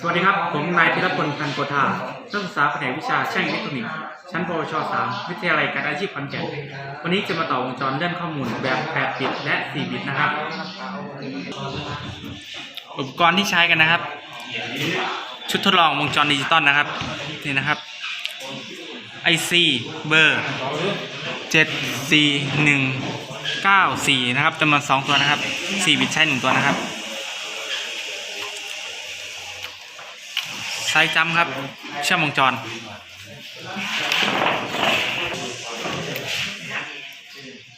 สวัสดีครับ ผมนายพิรพลพันโกธานักศึกษาแผนกวิชาช่างอิเล็กทรอนิกส์ชั้นปวช 3 วิทยาลัยการอาชีพขอนแก่นวันนี้จะมาต่อวงจรเลื่อนข้อมูลแบบ8บิตและ 4 บิตนะครับ อุปกรณ์ที่ใช้กันนะครับ ชุดทดลองวงจรดิจิตอลนะครับ นี่นะครับ IC เบอร์ 74194 นะครับจำนวน2ตัวนะครับ 4 บิตใช้ 1 ตัวนะครับ ไซส์จัมป์ครับ เชื่อมวงจร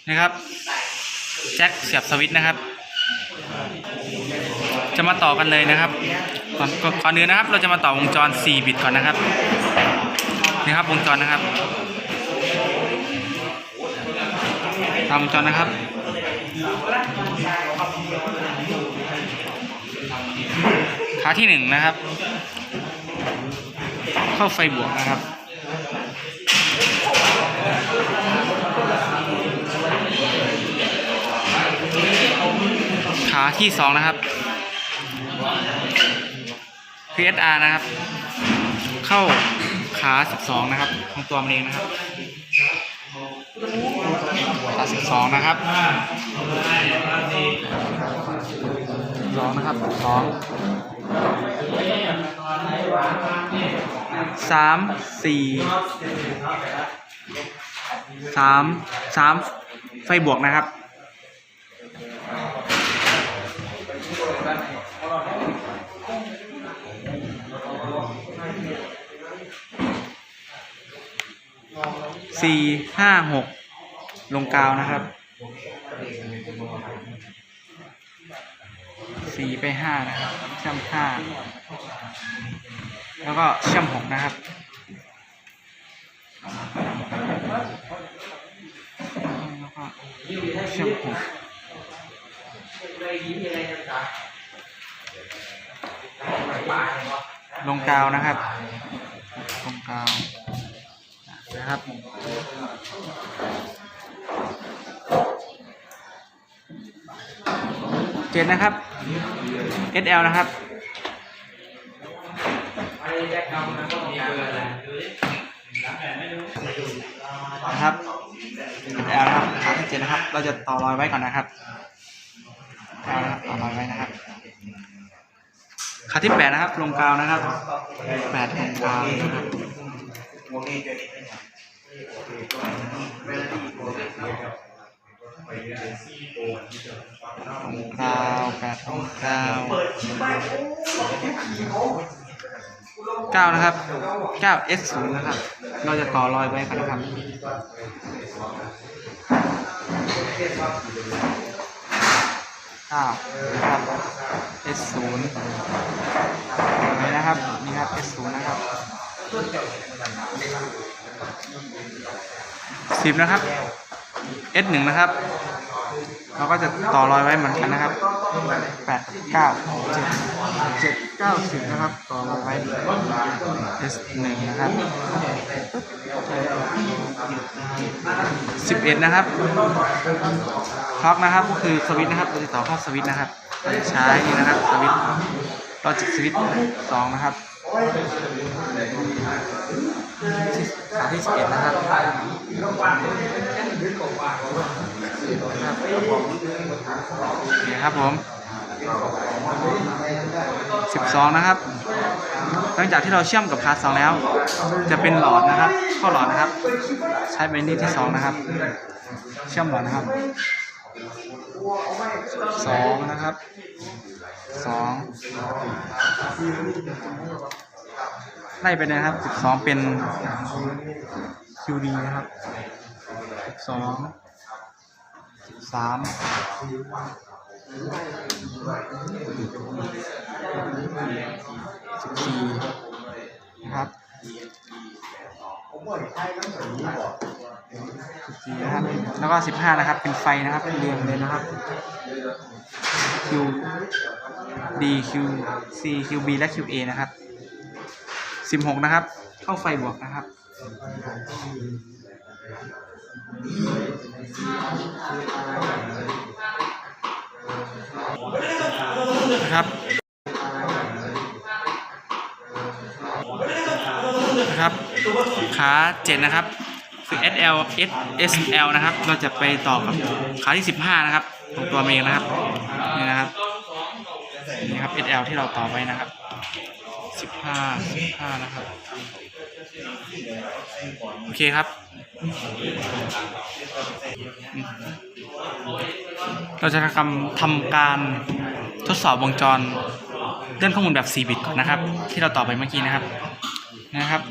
นะครับ แจ็คเสียบสวิตช์นะครับ จะมาต่อกันเลยนะครับก่อนก่อนก่อนอื่นนะครับ เราจะมาต่อวงจร 4 บิตก่อนนะครับนี่ครับวงจรนะครับตามวงจรนะครับขาที่หนึ่งนะครับ เข้าไฟบวกนะครับขาที่สองนะครับ PSR นะครับ เข้าขาสิบสองนะครับ ของตัวมันเองนะครับขาสิบสองนะครับสองนะครับสอง สามสี่สามสามไฟบวกนะครับสี่ห้าหกลงกาวนะครับสี่ไปห้านะครับเชื่อมห้า แล้วก็เชื่อมหกนะครับ แล้วก็เชื่อมหกลงกาวนะครับ ลงกาวนะครับเจ็ดนะครับ SL นะครับ นะครับ SL นะครับขาที่เจ็ดนะครับ เราจะต่อรอยไว้ก่อนนะครับเอาละครับต่อรอยไว้นะครับขาที่แปดนะครับ ลงกาวนะครับแปดลงกาวลงกาวแปดลงกาว เก้านะครับเก้า S ศูนย์นะครับ เราจะต่อรอยไว้ก่อนนะครับเก้านะครับ S ศูนย์นี่นะครับ นี่ครับ S ศูนย์นะครับสิบนะครับ S หนึ่งนะครับ เราก็จะต่อรอยไว้เหมือนกันนะครับ แปดเก้าเจ็ดเจ็ดเก้าสิบนะครับ ต่อรอยไว้ S หนึ่งนะครับสิบเอ็ดนะครับคล็อกนะครับก็คือสวิตนะครับเราจะต่อเข้าสวิตนะครับใช้นี่นะครับสวิตช์เราจะสวิตสองนะครับขาที่สิบเอ็ดนะครับ ครับผมสิบสองนะครับ หลังจากที่เราเชื่อมกับคาสองแล้ว จะเป็นหลอดนะครับ เข้าหลอดนะครับ ใช้เบนนี่ที่สองนะครับ เชื่อมหลอดนะครับสองนะครับสองไล่ไปเลยนะครับสิบสองเป็น QD นะครับสิบ สามสิบสี่นะครับสิบสี่นะครับ แล้วก็สิบห้านะครับ เป็นไฟนะครับเรียงเลยนะครับ Q D Q C Q B และ Q A นะครับสิบหกนะครับ เข้าไฟบวกนะครับ นะครับนะครับขาเจ็ดนะครับคือ SL SSL นะครับ เราจะไปต่อกับขาที่สิบห้านะครับของตัวเมงนะครับนี่นะครับนี่ครับ SL ที่เราต่อไปนะครับสิบห้บห้านะครับ โอเคครับ เราจะทำทำการทดสอบวงจรเลื่อนข้อมูลแบบ 4 บิตก่อนนะครับ ที่เราต่อไปเมื่อกี้นะครับนะครับ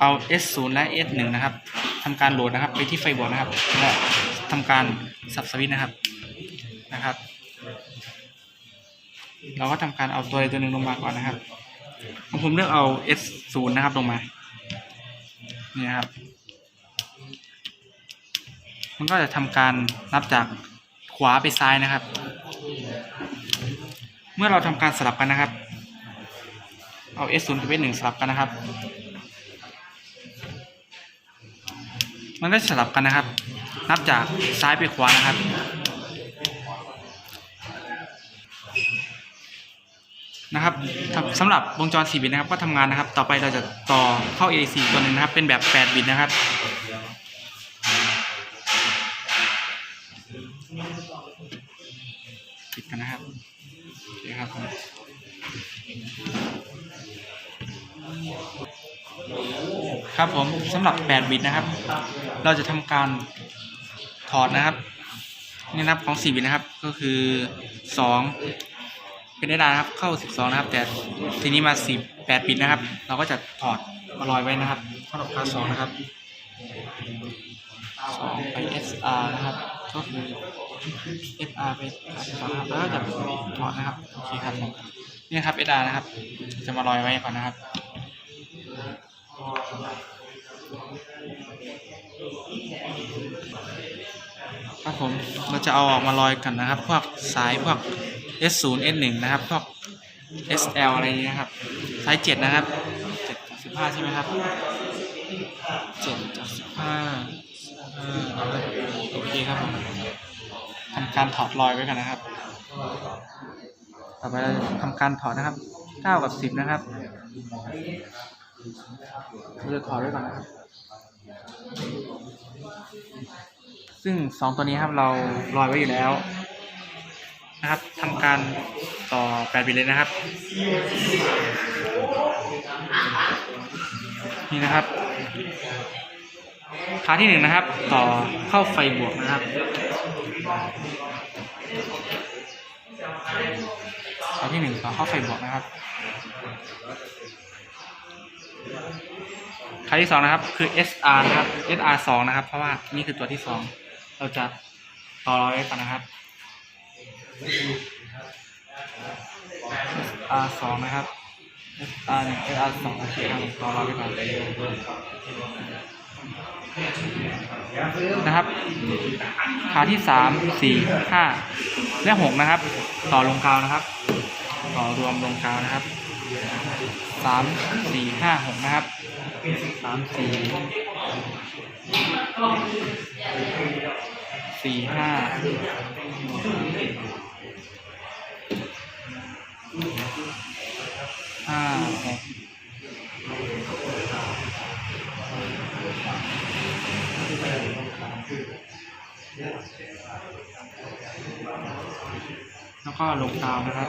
เอา S0 และ S1 นะครับทำการโหลดนะครับ ไปที่ไฟบอร์ดนะครับและทำการสับสวิตนะครับนะครับ เราก็ทำการเอาตัวใดตัวหนึ่งลงมาก่อนนะครับผมเลือกเอา S0 นะครับลงมานี่นะครับ มันก็จะทำการนับจากขวาไปซ้ายนะครับ เมื่อเราทำการสลับกันนะครับ เอา S0 กับ S1 สลับกันนะครับ มันก็สลับกันนะครับ นับจากซ้ายไปขวานะครับนะครับสำหรับวงจร 4 บิตนะครับก็ทำงานนะครับ ต่อไปเราจะต่อเข้า AC ตัวหนึ่งนะครับ เป็นแบบ 8 บิตนะครับ คครับผมครับผมสำหรับ 8 บิตนะครับ เราจะทำการถอดนะครับนี่นะครับของ 4 บิตนะครับ ก็คือ 2 เป็นได้ดานะครับ เข้า 12 นะครับ แต่ทีนี้มา 18 บิตนะครับ เราก็จะถอดมาลอยไว้นะครับสำหรับคลาส2นะครับ 2 ไป SR นะครับ ก็คือ SR ไปคลาส2นะครับแล้วก็จะถอดนะครับโอเคครับผมนี่ครับ SR นะครับ จะมาลอยไว้ก่อนนะครับครับผมเราจะเอาออกมาลอยกันนะครับ พวกสายพวก S0 S1 นะครับ พวก SL อะไรนี้นะครับสาย7นะครับ7จาก15 ใช่ไหมครับ7จาก15อ่าโอเคครับผม ทำการถอดลอยไว้กันนะครับ ต่อไปเราจะทำการถอดนะครับ9กับ10นะครับเราจะถอดไว้ก่อนนะครับ ซึ่งสองตัวนี้ครับเราลอยไว้อยู่แล้วนะครับทำการต่อ8บิตเลยนะครับ นี่นะครับ ขาที่หนึ่งนะครับ ต่อเข้าไฟบวกนะครับขาที่หนึ่งต่อเข้าไฟบวกนะครับขาที่สองนะครับ คือ SR นะครับ SR สองนะครับ เพราะว่านี่คือตัวที่สองเราจะต่อรอยไว้ก่อนนะครับ SR สองนะครับ SR หนึ่ง SR สองโอเคครับต่อรอยไว้ก่อน นะครับ ขาที่สามสี่ห้าและหกนะครับ ต่อลงกาวนะครับ ต่อรวมลงกาวนะครับสามสี่ห้าหกนะครับสามสี่สี่ห้าห้าหก แล้วก็ลงกาวนะครับ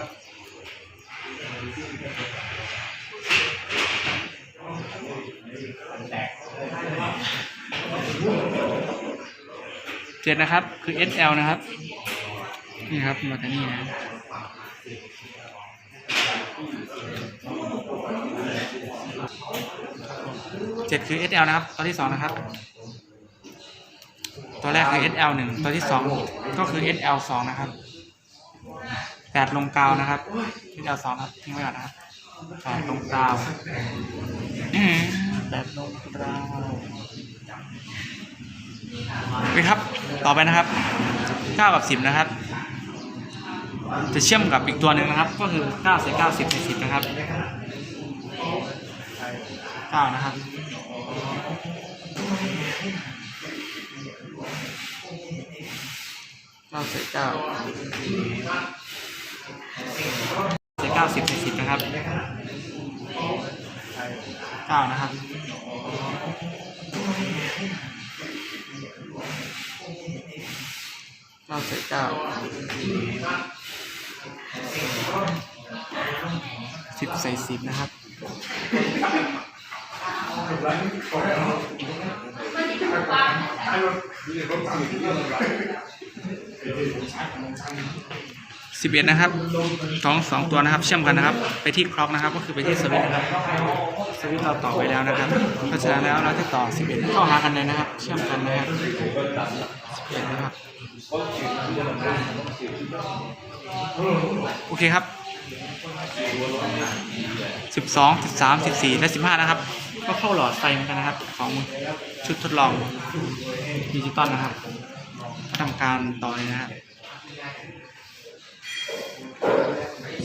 เจ็ดนะครับ คือ SL นะครับ นี่ครับมาจากนี่นะเจ็ดคือ SL นะครับตัวที่สองนะครับ ตัวแรกคือ SL หนึ่งตัวที่สองก็คือ SL สองนะครับแปดลงกาวนะครับ SL สองครับทิ้งไว้ก่อนนะครับแปดลงกาวแปดลงกาวโอเคครับ ต่อไปนะครับเก้ากับสิบนะครับ จะเชื่อมกับอีกตัวหนึ่งนะครับ ก็คือเก้าใส่เก้าสิบใส่สิบนะครับเก้านะครับาวสวยเก้าสวยเก้าสิบในสิบนะครับเก้านะครับเก้าสวยเก้าสิบใส่สิบนะครับ สิบเอ็ดนะครับสองสองตัวนะครับ เชื่อมกันนะครับ ไปที่คล็อกนะครับ ก็คือไปที่สวิตช์นะครับสวิตช์เราต่อไปแล้วนะครับเพราะฉะนั้นแล้วเราจะต่อสิบเอ็ดเข้าหากันเลยนะครับ เชื่อมกันนะครับสิบเอ็ดนะครับโอเคครับสิบสองสิบสามสิบสี่และสิบห้านะครับ ก็เข้าหลอดไฟเหมือนกันนะครับ ของชุดทดลองดิจิตอลนะครับ ทำการต่อเลยนะครับ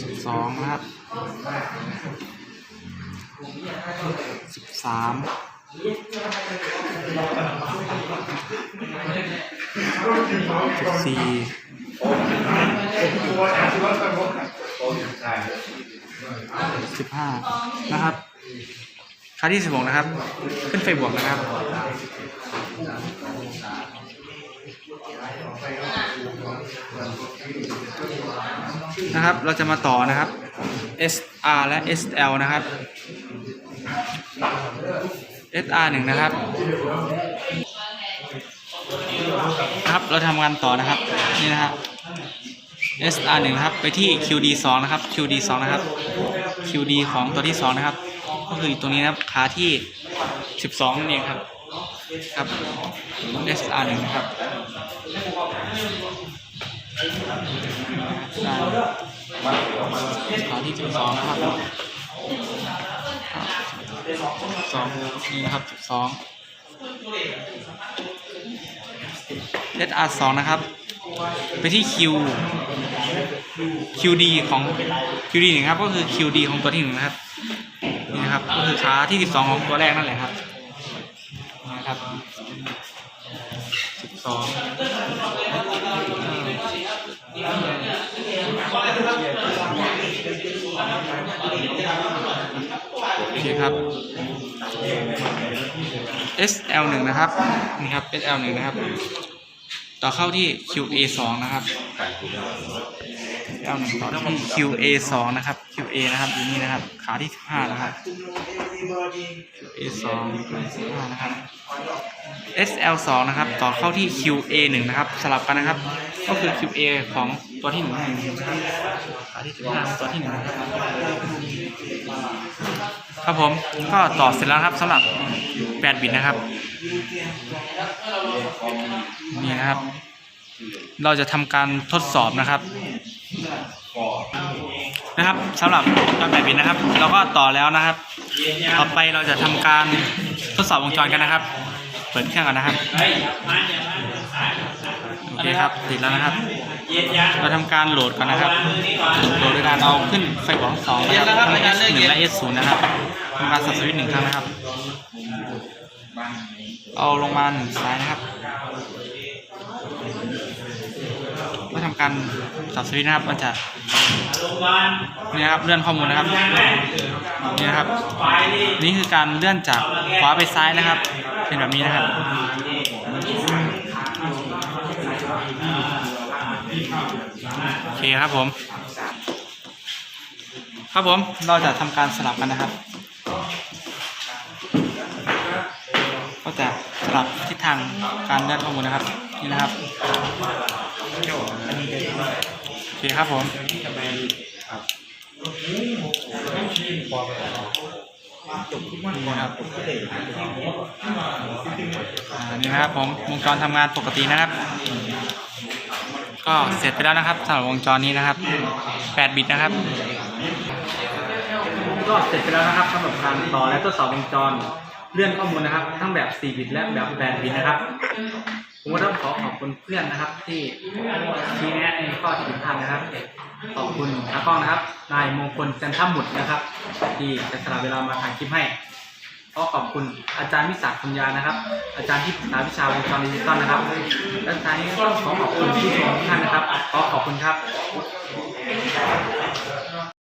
สิบสองนะครับสิบสามสิบสี่สิบห้านะครับค่าที่สิบหกนะครับ ขึ้นไฟบวกนะครับ นะครับ เราจะมาต่อนะครับ SR และ SL นะครับ SR หนึ่งนะครับครับ เราทำงานต่อนะครับ นี่นะครับ SR 1นะครับ ไปที่ QD 2นะครับ QD 2นะครับ QD ของตัวที่2นะครับ ก็คือตรงนี้นะครับ ขาที่ 12นั่นเองครับ ครับ SR 1นะครับ ขาที่12นะครับ12นี่นะครับ12 SR 2นะครับ ไปที่ Q QD ของ QD หนึ่งครับ ก็คือ QD ของตัวที่หนึ่งนะครับนี่นะครับก็คือขาที่12ของตัวแรกนั่นแหละครับนะครับ12 SL1 นะครับนี่ครับ SL1 นะครับ ต่อเข้าที่ QA2 นะครับ SL1 ต่อที่ QA2 นะครับ QA นะครับอยู่นี่นะครับ ขาที่15นะครับ QA2 15นะครับ SL2 นะครับ ต่อเข้าที่ QA1 นะครับ สลับกันนะครับ ก็คือ QA ของตัวที่หนึ่งนะครับขาที่15ตัวที่หนึ่งครับผมก็ต่อเสร็จแล้วครับสำหรับ 8บิตนะครับ นี่นะครับ เราจะทำการทดสอบนะครับ นะครับสำหรับการแบบบินนะครับ เราก็ต่อแล้วนะครับ ต่อไปเราจะทำการทดสอบวงจรกันนะครับ เปิดเครื่องกันนะครับโอเคครับติดแล้วนะครับ เราทำการโหลดก่อนนะครับ โหลดโดยการเอาขึ้นไฟบอลสองนะครับ S หนึ่งและ S ศูนย์นะครับทำการสับสวิตช์หนึ่งครั้งนะครับ เอาลงมาหนึ่งซ้ายนะครับเมื่อทำการสับสวิตนะครับมันจะนี่ครับเลื่อนข้อมูลนะครับนี่นะครับ นี่คือการเลื่อนจากขวาไปซ้ายนะครับ เป็นแบบนี้นะครับโอเคครับผม ครับผมเราจะทำการสลับกันนะครับ ก็จะสลับทิศทางการเลื่อนข้อมูลนะครับ นี่นะครับโอเคครับผมนี่นะครับอ่านี่นะครับผมวงจรทำงานปกตินะครับ ก็เสร็จไปแล้วนะครับสำหรับวงจรนี้นะครับ 8 บิตนะครับก็เสร็จไปแล้วนะครับสำหรับการต่อและทดสอบวงจร เลื่อนข้อมูลนะครับ ทั้งแบบ 4 บิตและแบบ 8 บิตนะครับ ผมก็ต้องขอขอบคุณเพื่อนนะครับ ที่ชี้แนะในข้อที่ผิดพลาดนะครับ ขอบคุณตากล้องนะครับ นายมงคลจันทมุตรนะครับ ที่จะสละเวลามาถ่ายคลิปให้ขอขอบคุณอาจารย์วิสาขคุณยานะครับ อาจารย์ที่ปรึกษาวิชาวงจรดิจิตอลนะครับและท้ายนี้ก็ต้องขอขอบคุณผู้ชมทุกท่านนะครับ ขอขอบคุณครับ